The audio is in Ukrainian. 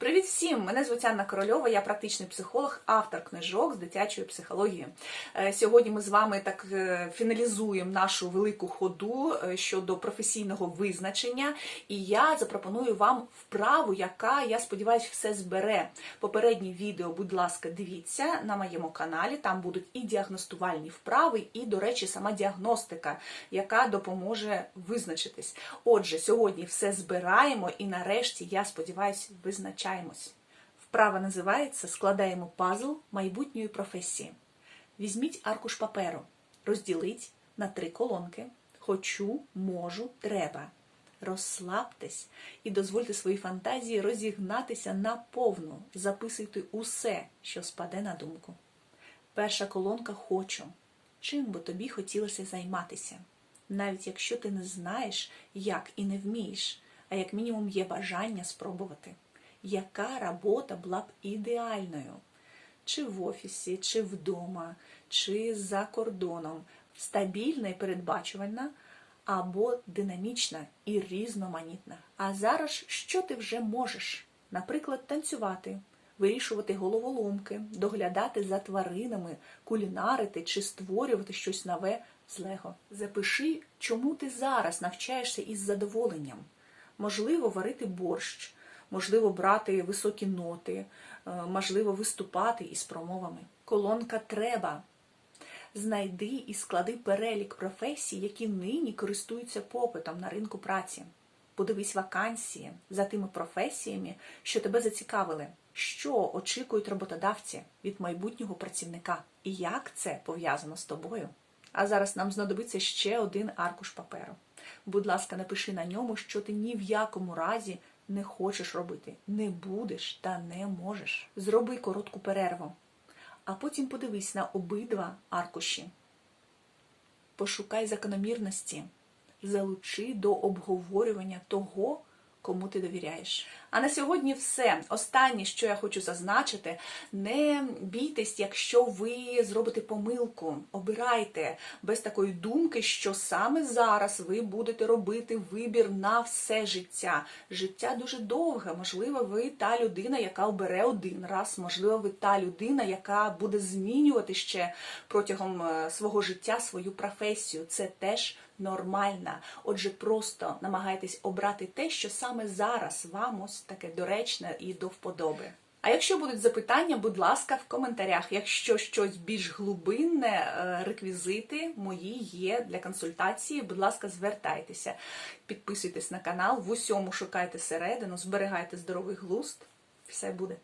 Привіт всім! Мене звуть Анна Корольова, я практичний психолог, автор книжок з дитячої психології. Е, Сьогодні ми з вами так е, фіналізуємо нашу велику ходу е, щодо професійного визначення, і я запропоную вам вправу, яка, я сподіваюся, все збере. Попереднє відео, будь ласка, дивіться на моєму каналі. Там будуть і діагностувальні вправи, і, до речі, сама діагностика, яка допоможе визначитись. Отже, сьогодні все збираємо, і нарешті, я сподіваюся, визначаємось. Вправа називається Складаємо пазл майбутньої професії. Візьміть аркуш паперу, розділіть на три колонки: хочу, можу, треба. Розслабтесь і дозвольте своїй фантазії розігнатися наповну. Записуйте усе, що спаде на думку. Перша колонка хочу. Чим би тобі хотілося займатися? Навіть якщо ти не знаєш, як і не вмієш, а як мінімум є бажання спробувати. Яка робота була б ідеальною? Чи в офісі, чи вдома, чи за кордоном, стабільна і передбачувальна, або динамічна і різноманітна. А зараз що ти вже можеш? Наприклад, танцювати, вирішувати головоломки, доглядати за тваринами, кулінарити чи створювати щось нове з Лего. Запиши, чому ти зараз навчаєшся із задоволенням. Можливо, варити борщ, можливо, брати високі ноти, е, можливо, виступати із промовами. Колонка треба. Знайди і склади перелік професій, які нині користуються попитом на ринку праці. Подивись вакансії за тими професіями, що тебе зацікавили, що очікують роботодавці від майбутнього працівника і як це пов'язано з тобою. А зараз нам знадобиться ще один аркуш паперу. Будь ласка, напиши на ньому, що ти ні в якому разі не хочеш робити, не будеш та не можеш. Зроби коротку перерву, а потім подивись на обидва аркуші. Пошукай закономірності, залучи до обговорювання того, кому ти довіряєш. А на сьогодні все. Останнє, що я хочу зазначити, не бійтесь, якщо ви зробите помилку. Обирайте без такої думки, що саме зараз ви будете робити вибір на все життя. Життя дуже довге. Можливо, ви та людина, яка обере один раз, можливо, ви та людина, яка буде змінювати ще протягом е, свого життя свою професію. Це теж нормально. Отже, просто намагайтесь обрати те, що саме зараз вам ось таке доречне і до вподоби. А якщо будуть запитання, будь ласка, в коментарях. Якщо щось більш глибинне, е, реквізити мої є для консультації. Будь ласка, звертайтеся, підписуйтесь на канал, в усьому шукайте середину, зберігайте здоровий глузд. Все буде.